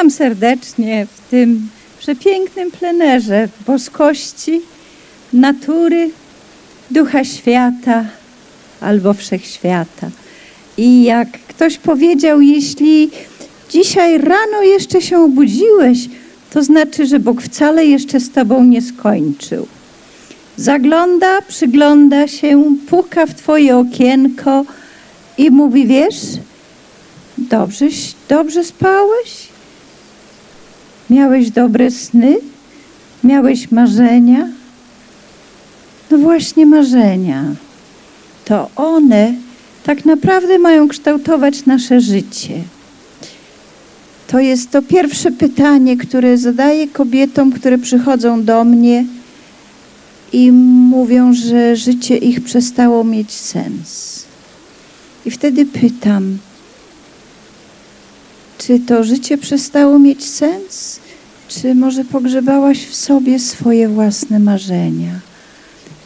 Witam serdecznie w tym przepięknym plenerze boskości, natury, ducha świata albo wszechświata. I jak ktoś powiedział, jeśli dzisiaj rano jeszcze się obudziłeś, to znaczy, że Bóg wcale jeszcze z tobą nie skończył. Zagląda, przygląda się, puka w twoje okienko i mówi, wiesz, dobrze, dobrze spałeś? Miałeś dobre sny? Miałeś marzenia? No właśnie marzenia. To one tak naprawdę mają kształtować nasze życie. To jest to pierwsze pytanie, które zadaję kobietom, które przychodzą do mnie i mówią, że życie ich przestało mieć sens. I wtedy pytam, czy to życie przestało mieć sens? Czy może pogrzebałaś w sobie swoje własne marzenia,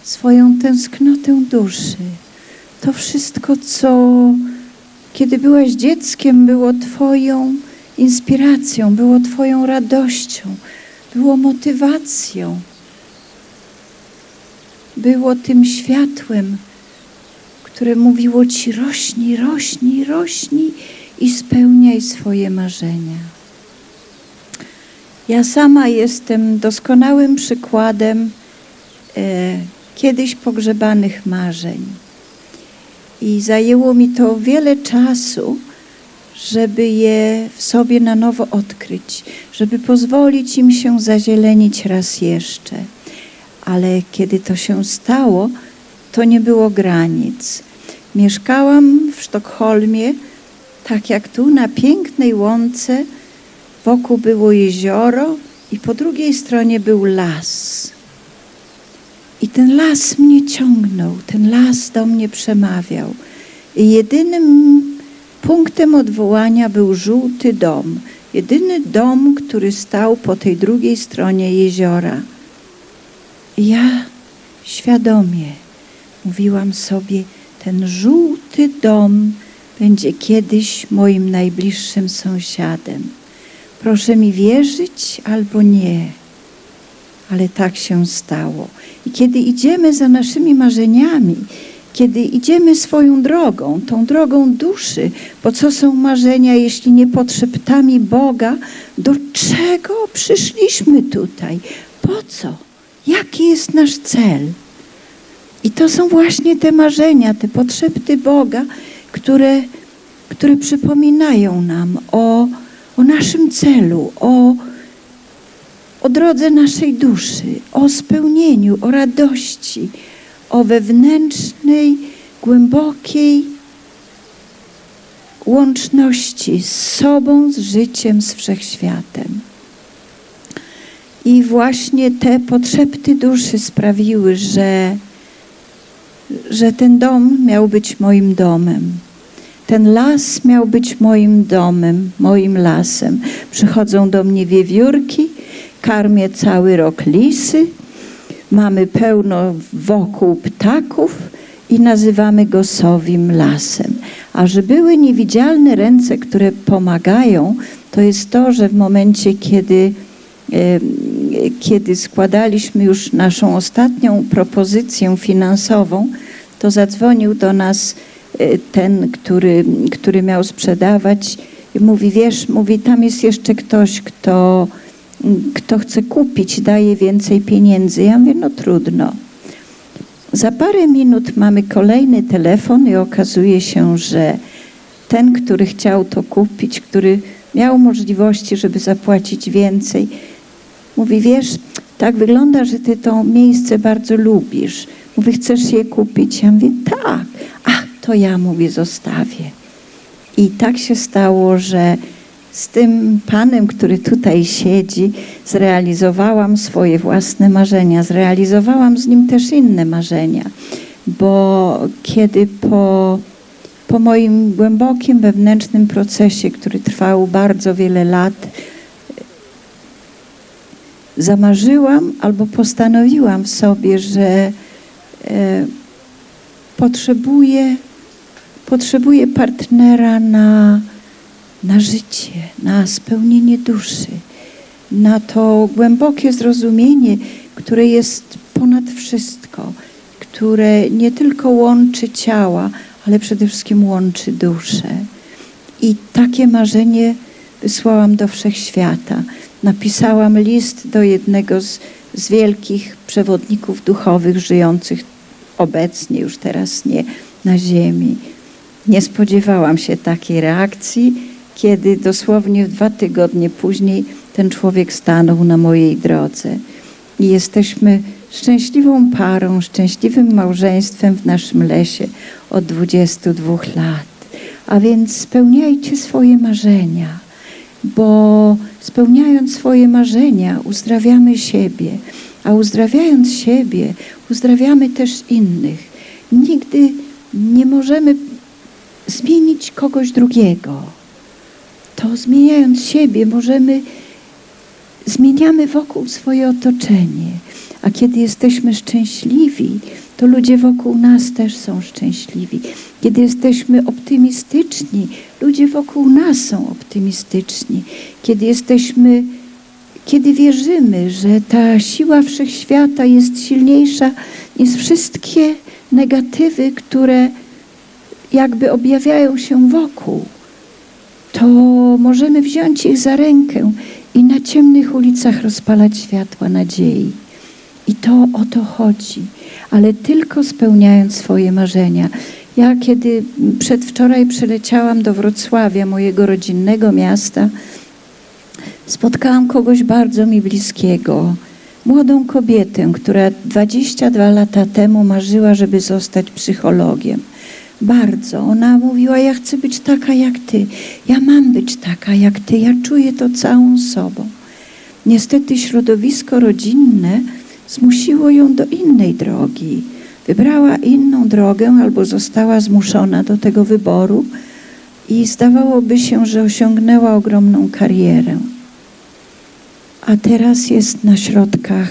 swoją tęsknotę duszy? To wszystko, co kiedy byłaś dzieckiem, było Twoją inspiracją, było Twoją radością, było motywacją, było tym światłem, które mówiło Ci: rośnij, rośnij, rośnij i spełniaj swoje marzenia. Ja sama jestem doskonałym przykładem e, kiedyś pogrzebanych marzeń. I zajęło mi to wiele czasu, żeby je w sobie na nowo odkryć, żeby pozwolić im się zazielenić raz jeszcze. Ale kiedy to się stało, to nie było granic. Mieszkałam w Sztokholmie, tak jak tu, na pięknej łące. Wokół było jezioro i po drugiej stronie był las. I ten las mnie ciągnął, ten las do mnie przemawiał. I jedynym punktem odwołania był żółty dom. Jedyny dom, który stał po tej drugiej stronie jeziora. I ja świadomie mówiłam sobie, ten żółty dom będzie kiedyś moim najbliższym sąsiadem. Proszę mi wierzyć albo nie, ale tak się stało. I kiedy idziemy za naszymi marzeniami, kiedy idziemy swoją drogą, tą drogą duszy, bo co są marzenia, jeśli nie pod szeptami Boga, do czego przyszliśmy tutaj? Po co? Jaki jest nasz cel? I to są właśnie te marzenia, te podszepty Boga, które, które przypominają nam o, o naszym celu, o, o drodze naszej duszy, o spełnieniu, o radości, o wewnętrznej, głębokiej łączności z sobą, z życiem, z wszechświatem. I właśnie te podszepty duszy sprawiły, że, że ten dom miał być moim domem. Ten las miał być moim domem, moim lasem. Przychodzą do mnie wiewiórki, karmię cały rok lisy, mamy pełno wokół ptaków i nazywamy go sowim lasem. A że były niewidzialne ręce, które pomagają, to jest to, że w momencie, kiedy, kiedy składaliśmy już naszą ostatnią propozycję finansową, to zadzwonił do nas e, ten, który, który miał sprzedawać i mówi, wiesz, mówi, tam jest jeszcze ktoś, kto kto chce kupić, daje więcej pieniędzy. Ja mówię, no trudno. Za parę minut mamy kolejny telefon i okazuje się, że ten, który chciał to kupić, który miał możliwości, żeby zapłacić więcej, mówi, wiesz, tak wygląda, że ty to miejsce bardzo lubisz. Mówi, chcesz je kupić? Ja mówię, tak. Ach, to ja, mówię, zostawię. I tak się stało, że z tym panem, który tutaj siedzi, zrealizowałam swoje własne marzenia, zrealizowałam z nim też inne marzenia, bo kiedy po, po moim głębokim wewnętrznym procesie, który trwał bardzo wiele lat, zamarzyłam albo postanowiłam w sobie, że e, potrzebuję, potrzebuję partnera na na życie, na spełnienie duszy, na to głębokie zrozumienie, które jest ponad wszystko, które nie tylko łączy ciała, ale przede wszystkim łączy duszę. I takie marzenie wysłałam do wszechświata. Napisałam list do jednego z, z wielkich przewodników duchowych żyjących obecnie, już teraz nie, na ziemi. Nie spodziewałam się takiej reakcji, kiedy dosłownie dwa tygodnie później ten człowiek stanął na mojej drodze. I jesteśmy szczęśliwą parą, szczęśliwym małżeństwem w naszym lesie od 22 lat. A więc spełniajcie swoje marzenia, bo spełniając swoje marzenia, uzdrawiamy siebie, a uzdrawiając siebie, uzdrawiamy też innych. Nigdy nie możemy zmienić kogoś drugiego. To zmieniając siebie, możemy zmieniamy wokół swoje otoczenie. A kiedy jesteśmy szczęśliwi, to ludzie wokół nas też są szczęśliwi. Kiedy jesteśmy optymistyczni, ludzie wokół nas są optymistyczni. Kiedy jesteśmy, kiedy wierzymy, że ta siła wszechświata jest silniejsza niż wszystkie negatywy, które jakby objawiają się wokół, to możemy wziąć ich za rękę i na ciemnych ulicach rozpalać światła nadziei. I to o to chodzi, ale tylko spełniając swoje marzenia. Ja kiedy przedwczoraj przyleciałam do Wrocławia, mojego rodzinnego miasta, spotkałam kogoś bardzo mi bliskiego. Młodą kobietę, która 22 lata temu marzyła, żeby zostać psychologiem. Bardzo. Ona mówiła, ja chcę być taka jak ty. Ja mam być taka jak ty. Ja czuję to całą sobą. Niestety środowisko rodzinne zmusiło ją do innej drogi. Wybrała inną drogę albo została zmuszona do tego wyboru i zdawałoby się, że osiągnęła ogromną karierę. A teraz jest na środkach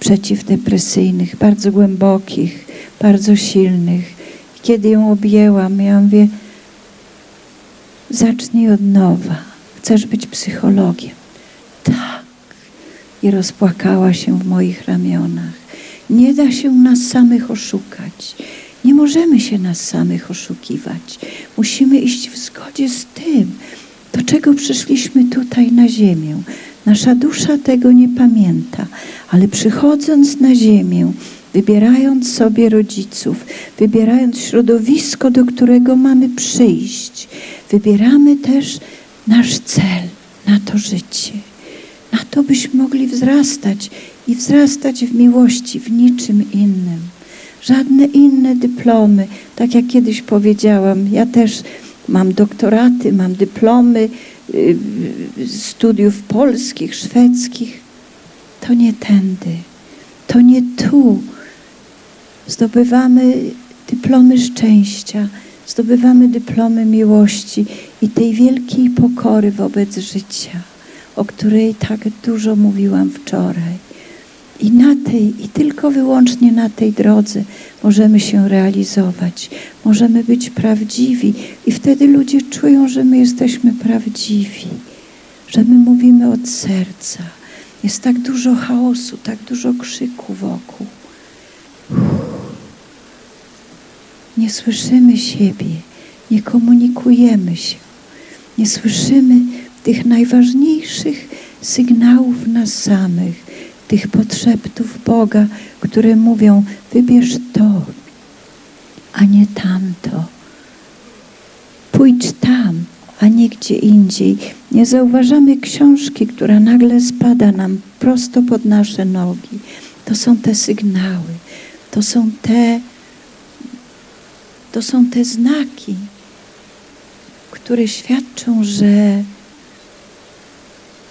przeciwdepresyjnych, bardzo głębokich, bardzo silnych. Kiedy ją objęłam, ja mówię, zacznij od nowa. Chcesz być psychologiem? I rozpłakała się w moich ramionach. Nie da się nas samych oszukać. Nie możemy się nas samych oszukiwać. Musimy iść w zgodzie z tym, do czego przyszliśmy tutaj na ziemię. Nasza dusza tego nie pamięta, ale przychodząc na ziemię, wybierając sobie rodziców, wybierając środowisko, do którego mamy przyjść, wybieramy też nasz cel na to życie. Na to byśmy mogli wzrastać i wzrastać w miłości, w niczym innym. Żadne inne dyplomy, tak jak kiedyś powiedziałam, ja też mam doktoraty, mam dyplomy y, studiów polskich, szwedzkich. To nie tędy, to nie tu zdobywamy dyplomy szczęścia, zdobywamy dyplomy miłości i tej wielkiej pokory wobec życia, o której tak dużo mówiłam wczoraj. I na tej, i tylko wyłącznie na tej drodze możemy się realizować, możemy być prawdziwi, i wtedy ludzie czują, że my jesteśmy prawdziwi, że my mówimy od serca. Jest tak dużo chaosu, tak dużo krzyku wokół. Nie słyszymy siebie, nie komunikujemy się, nie słyszymy tych najważniejszych sygnałów nas samych, tych podszeptów Boga, które mówią: wybierz to, a nie tamto. Pójdź tam, a nie gdzie indziej. Nie zauważamy książki, która nagle spada nam prosto pod nasze nogi. To są te sygnały, to są te to są te znaki, które świadczą, że,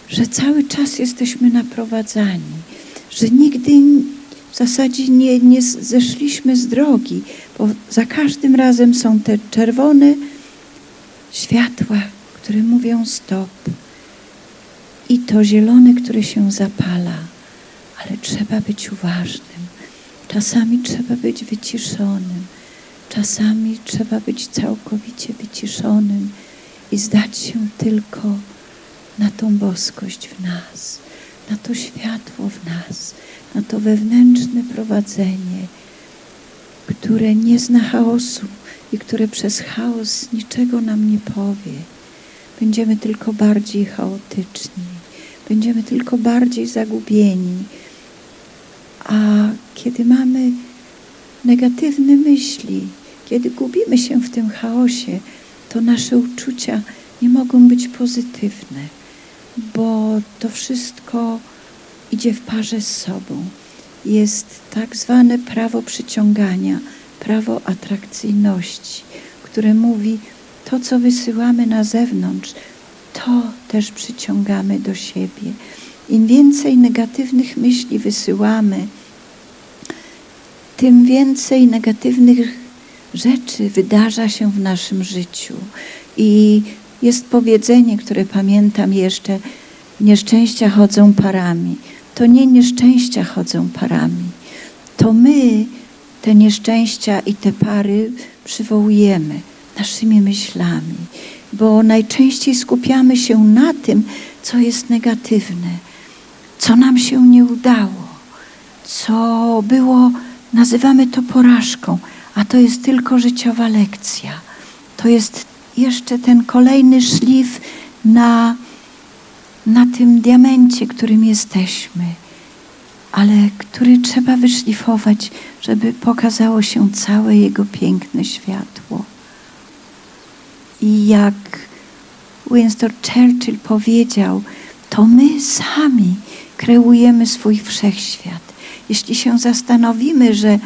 że cały czas jesteśmy naprowadzani, że nigdy w zasadzie nie, nie zeszliśmy z drogi, bo za każdym razem są te czerwone światła, które mówią stop i to zielone, które się zapala, ale trzeba być uważnym. Czasami trzeba być wyciszonym. Czasami trzeba być całkowicie wyciszonym i zdać się tylko na tą boskość w nas, na to światło w nas, na to wewnętrzne prowadzenie, które nie zna chaosu i które przez chaos niczego nam nie powie. Będziemy tylko bardziej chaotyczni, będziemy tylko bardziej zagubieni. A kiedy mamy negatywne myśli, kiedy gubimy się w tym chaosie, to nasze uczucia nie mogą być pozytywne, bo to wszystko idzie w parze z sobą. Jest tak zwane prawo przyciągania, prawo atrakcyjności, które mówi, to co wysyłamy na zewnątrz, to też przyciągamy do siebie. Im więcej negatywnych myśli wysyłamy, tym więcej negatywnych rzeczy wydarza się w naszym życiu. I jest powiedzenie, które pamiętam jeszcze: nieszczęścia chodzą parami. To nie nieszczęścia chodzą parami. To my te nieszczęścia i te pary przywołujemy naszymi myślami, bo najczęściej skupiamy się na tym, co jest negatywne, co nam się nie udało, co było, nazywamy to porażką, a to jest tylko życiowa lekcja. To jest jeszcze ten kolejny szlif na, na tym diamencie, którym jesteśmy, ale który trzeba wyszlifować, żeby pokazało się całe jego piękne światło. I jak Winston Churchill powiedział, to my sami kreujemy swój wszechświat. Jeśli się zastanowimy, że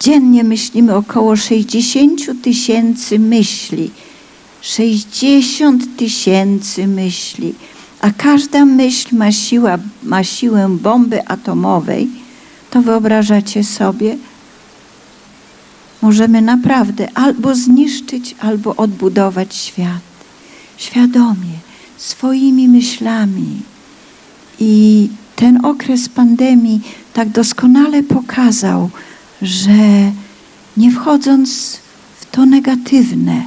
dziennie myślimy około 60 tysięcy myśli, 60 tysięcy myśli, a każda myśl ma, siła, ma siłę bomby atomowej, to wyobrażacie sobie, możemy naprawdę albo zniszczyć, albo odbudować świat. Świadomie, swoimi myślami. I ten okres pandemii tak doskonale pokazał, że nie wchodząc w to negatywne,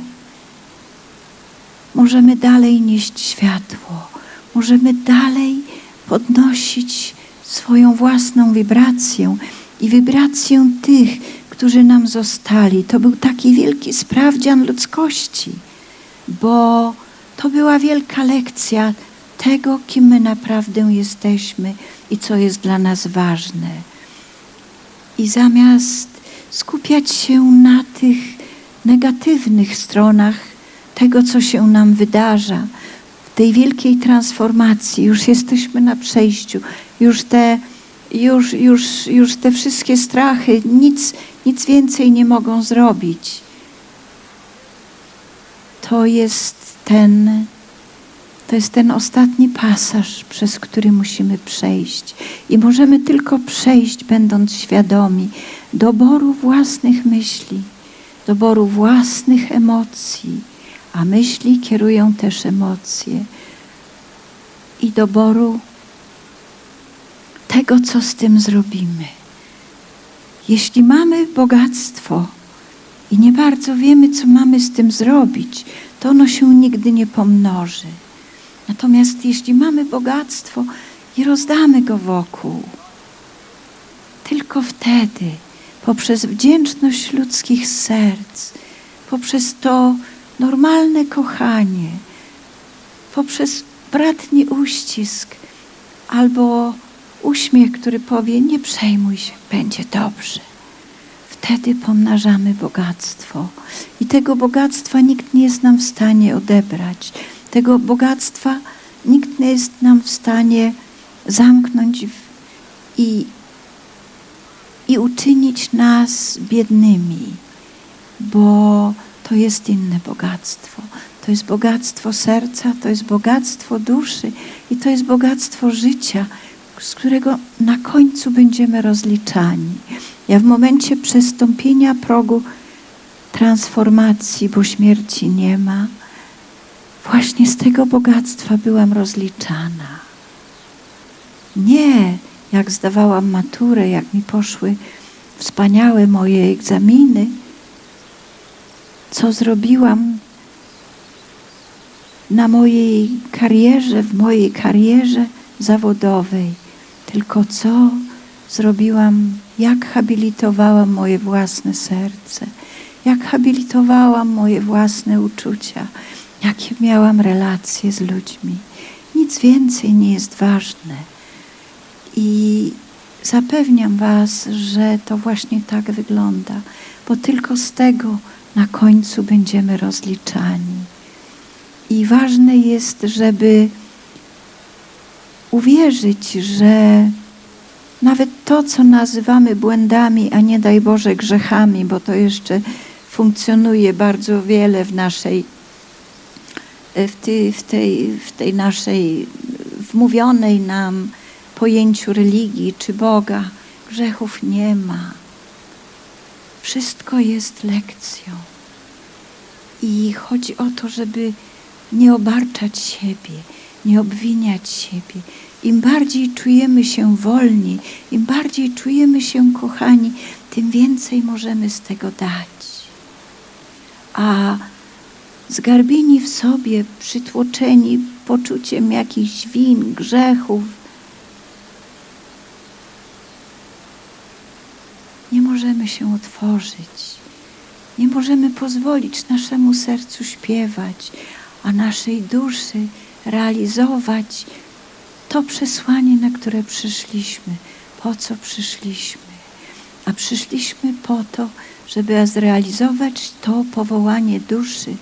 możemy dalej nieść światło, możemy dalej podnosić swoją własną wibrację i wibrację tych, którzy nam zostali. To był taki wielki sprawdzian ludzkości, bo to była wielka lekcja tego, kim my naprawdę jesteśmy i co jest dla nas ważne. I zamiast skupiać się na tych negatywnych stronach tego, co się nam wydarza, tej wielkiej transformacji, już jesteśmy na przejściu, już te, już, już, już te wszystkie strachy nic, nic więcej nie mogą zrobić. To jest ten, to jest ten ostatni pasaż, przez który musimy przejść. I możemy tylko przejść, będąc świadomi doboru własnych myśli, doboru własnych emocji, a myśli kierują też emocje i doboru tego, co z tym zrobimy. Jeśli mamy bogactwo i nie bardzo wiemy, co mamy z tym zrobić, to ono się nigdy nie pomnoży. Natomiast jeśli mamy bogactwo i rozdamy go wokół, tylko wtedy, poprzez wdzięczność ludzkich serc, poprzez to normalne kochanie, poprzez bratni uścisk albo uśmiech, który powie: Nie przejmuj się, będzie dobrze. Wtedy pomnażamy bogactwo. I tego bogactwa nikt nie jest nam w stanie odebrać. Tego bogactwa nikt nie jest nam w stanie zamknąć i, i uczynić nas biednymi, bo to jest inne bogactwo. To jest bogactwo serca, to jest bogactwo duszy i to jest bogactwo życia, z którego na końcu będziemy rozliczani. Ja w momencie przestąpienia progu transformacji, bo śmierci nie ma, właśnie z tego bogactwa byłam rozliczana. Nie jak zdawałam maturę, jak mi poszły wspaniałe moje egzaminy, co zrobiłam na mojej karierze, w mojej karierze zawodowej, tylko co zrobiłam, jak habilitowałam moje własne serce, jak habilitowałam moje własne uczucia, jakie miałam relacje z ludźmi. Nic więcej nie jest ważne. I zapewniam Was, że to właśnie tak wygląda, bo tylko z tego na końcu będziemy rozliczani. I ważne jest, żeby uwierzyć, że nawet to, co nazywamy błędami, a nie daj Boże grzechami, bo to jeszcze funkcjonuje bardzo wiele w naszej, w tej, w tej, w tej naszej wmówionej nam pojęciu religii czy Boga. Grzechów nie ma. Wszystko jest lekcją. I chodzi o to, żeby nie obarczać siebie, nie obwiniać siebie. Im bardziej czujemy się wolni, im bardziej czujemy się kochani, tym więcej możemy z tego dać. A zgarbieni w sobie, przytłoczeni poczuciem jakichś win, grzechów, nie możemy się otworzyć. Nie możemy pozwolić naszemu sercu śpiewać, a naszej duszy realizować to przesłanie, na które przyszliśmy. Po co przyszliśmy? A przyszliśmy po to, żeby zrealizować to powołanie duszy,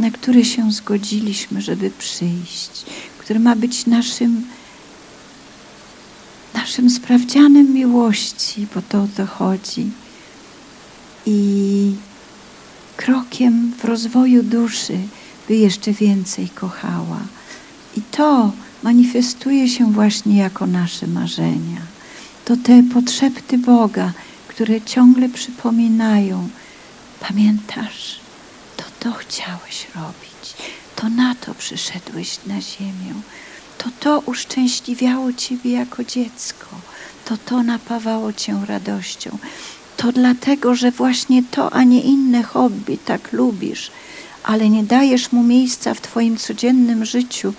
na które się zgodziliśmy, żeby przyjść, które ma być naszym, naszym sprawdzianem miłości, bo to o to chodzi. I krokiem w rozwoju duszy, by jeszcze więcej kochała. I to manifestuje się właśnie jako nasze marzenia. To te potrzeby Boga, które ciągle przypominają, pamiętasz, to to chciałeś robić, to na to przyszedłeś na ziemię, to to uszczęśliwiało Ciebie jako dziecko, to to napawało Cię radością. To dlatego, że właśnie to, a nie inne hobby tak lubisz, ale nie dajesz mu miejsca w Twoim codziennym życiu,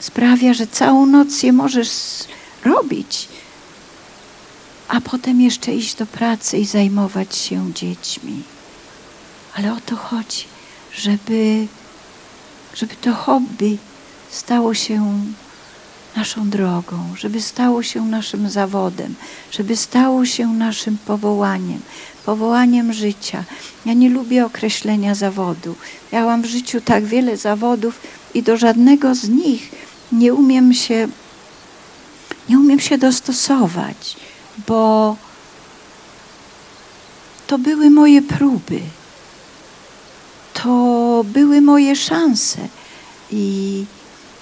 sprawia, że całą noc je możesz robić, a potem jeszcze iść do pracy i zajmować się dziećmi. Ale o to chodzi, żeby, żeby to hobby stało się naszą drogą, żeby stało się naszym zawodem, żeby stało się naszym powołaniem, powołaniem życia. Ja nie lubię określenia zawodu. Miałam w życiu tak wiele zawodów i do żadnego z nich nie umiem się, nie umiem się dostosować, bo to były moje próby, to były moje szanse i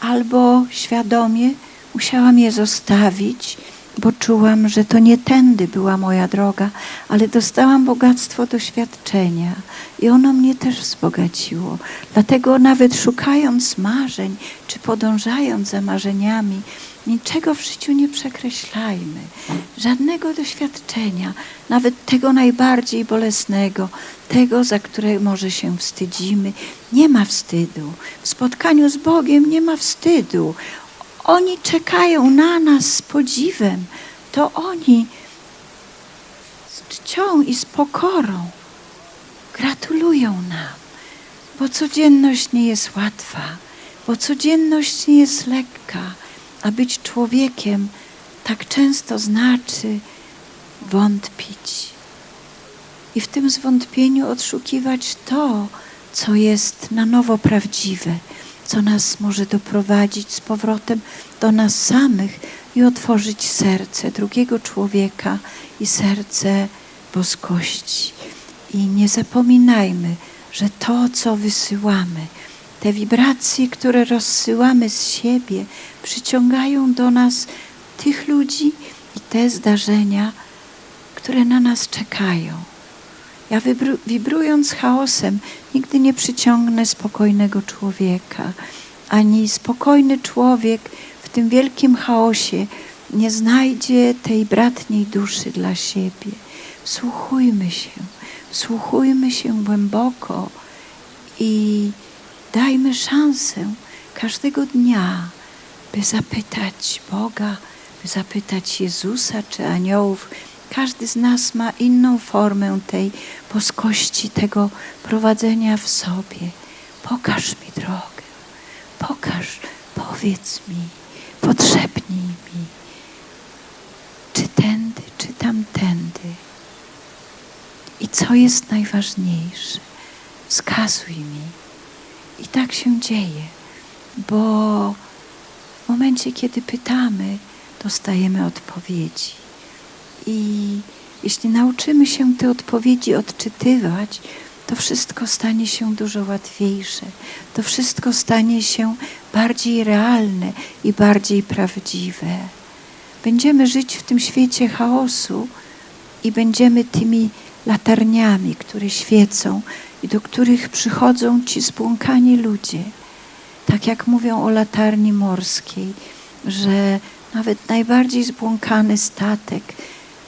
albo świadomie musiałam je zostawić, bo czułam, że to nie tędy była moja droga, ale dostałam bogactwo doświadczenia i ono mnie też wzbogaciło. Dlatego nawet szukając marzeń, czy podążając za marzeniami, niczego w życiu nie przekreślajmy. Żadnego doświadczenia, nawet tego najbardziej bolesnego, tego, za które może się wstydzimy. Nie ma wstydu. W spotkaniu z Bogiem nie ma wstydu. Oni czekają na nas z podziwem. To oni z czcią i z pokorą gratulują nam, bo codzienność nie jest łatwa, bo codzienność nie jest lekka, a być człowiekiem tak często znaczy wątpić. I w tym zwątpieniu odszukiwać to, co jest na nowo prawdziwe co nas może doprowadzić z powrotem do nas samych i otworzyć serce drugiego człowieka i serce boskości. I nie zapominajmy, że to, co wysyłamy, te wibracje, które rozsyłamy z siebie, przyciągają do nas tych ludzi i te zdarzenia, które na nas czekają. Ja wibru, wibrując chaosem, nigdy nie przyciągnę spokojnego człowieka, ani spokojny człowiek w tym wielkim chaosie nie znajdzie tej bratniej duszy dla siebie. Wsłuchujmy się, wsłuchujmy się głęboko i dajmy szansę każdego dnia, by zapytać Boga, by zapytać Jezusa czy aniołów. Każdy z nas ma inną formę tej boskości, tego prowadzenia w sobie. Pokaż mi drogę, pokaż, powiedz mi, potrzebnij mi, czy tędy, czy tamtędy. I co jest najważniejsze, wskazuj mi. I tak się dzieje, bo w momencie, kiedy pytamy, dostajemy odpowiedzi. I jeśli nauczymy się te odpowiedzi odczytywać, to wszystko stanie się dużo łatwiejsze. To wszystko stanie się bardziej realne i bardziej prawdziwe. Będziemy żyć w tym świecie chaosu i będziemy tymi latarniami, które świecą i do których przychodzą ci zbłąkani ludzie. Tak jak mówią o latarni morskiej, że nawet najbardziej zbłąkany statek,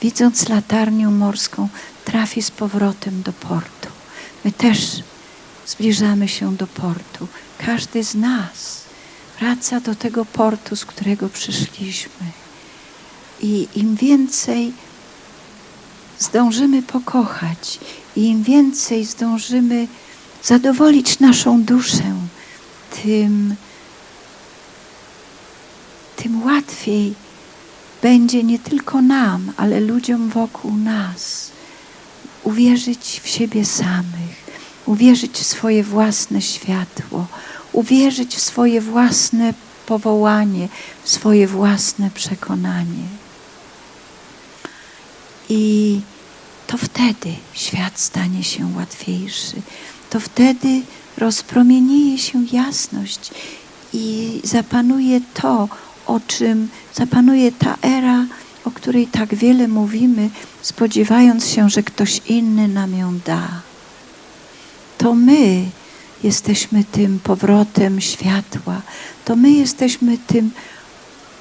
widząc latarnię morską, trafi z powrotem do portu. My też zbliżamy się do portu. Każdy z nas wraca do tego portu, z którego przyszliśmy. I im więcej zdążymy pokochać, i im więcej zdążymy zadowolić naszą duszę, tym, tym łatwiej będzie nie tylko nam, ale ludziom wokół nas uwierzyć w siebie samych, uwierzyć w swoje własne światło, uwierzyć w swoje własne powołanie, w swoje własne przekonanie. I to wtedy świat stanie się łatwiejszy. To wtedy rozpromienieje się jasność i zapanuje to, o czym zapanuje ta era, o której tak wiele mówimy, spodziewając się, że ktoś inny nam ją da. To my jesteśmy tym powrotem światła, to my jesteśmy tym,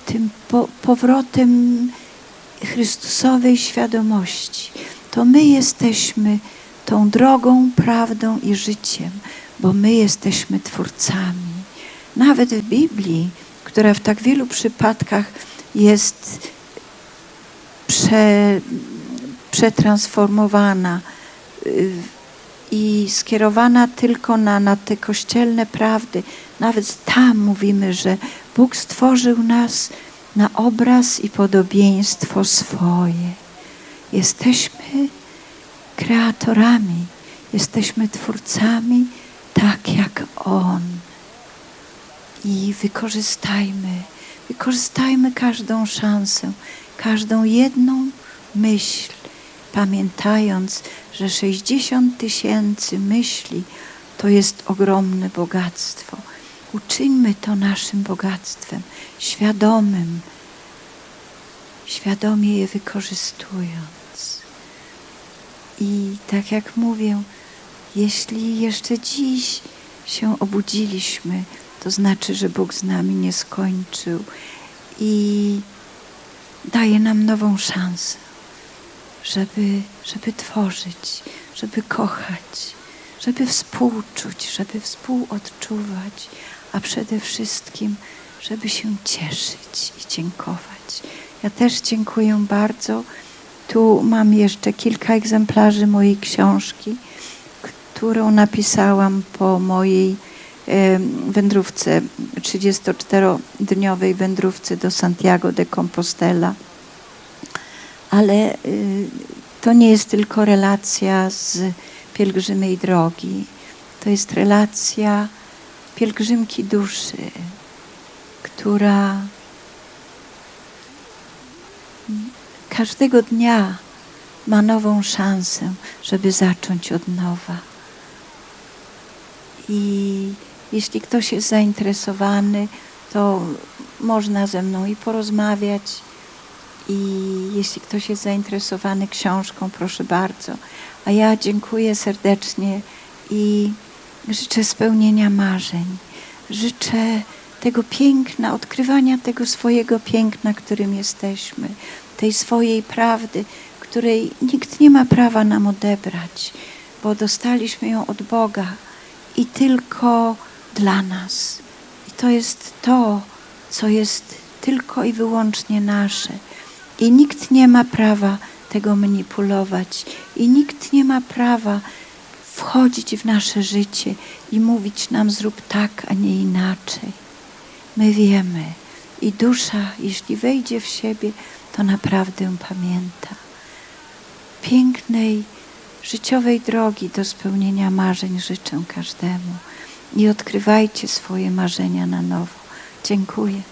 tym po, powrotem Chrystusowej świadomości. To my jesteśmy tą drogą, prawdą i życiem, bo my jesteśmy twórcami. Nawet w Biblii, która w tak wielu przypadkach jest prze, przetransformowana y, i skierowana tylko na, na te kościelne prawdy. Nawet tam mówimy, że Bóg stworzył nas na obraz i podobieństwo swoje. Jesteśmy kreatorami, jesteśmy twórcami tak jak On. I wykorzystajmy, wykorzystajmy każdą szansę, każdą jedną myśl, pamiętając, że 60 tysięcy myśli to jest ogromne bogactwo. Uczyńmy to naszym bogactwem, świadomym, świadomie je wykorzystując. I tak jak mówię, jeśli jeszcze dziś się obudziliśmy, to znaczy, że Bóg z nami nie skończył i daje nam nową szansę, żeby, żeby tworzyć, żeby kochać, żeby współczuć, żeby współodczuwać, a przede wszystkim, żeby się cieszyć i dziękować. Ja też dziękuję bardzo. Tu mam jeszcze kilka egzemplarzy mojej książki, którą napisałam po mojej wędrówce, 34-dniowej wędrówce do Santiago de Compostela. Ale y, to nie jest tylko relacja z pielgrzymej drogi. To jest relacja pielgrzymki duszy, która każdego dnia ma nową szansę, żeby zacząć od nowa. I jeśli ktoś jest zainteresowany, to można ze mną i porozmawiać. I jeśli ktoś jest zainteresowany książką, proszę bardzo. A ja dziękuję serdecznie i życzę spełnienia marzeń. Życzę tego piękna, odkrywania tego swojego piękna, którym jesteśmy, tej swojej prawdy, której nikt nie ma prawa nam odebrać, bo dostaliśmy ją od Boga i tylko dla nas. I to jest to, co jest tylko i wyłącznie nasze. I nikt nie ma prawa tego manipulować, i nikt nie ma prawa wchodzić w nasze życie i mówić nam zrób tak, a nie inaczej. My wiemy i dusza, jeśli wejdzie w siebie, to naprawdę pamięta. Pięknej, życiowej drogi do spełnienia marzeń życzę każdemu i odkrywajcie swoje marzenia na nowo. Dziękuję.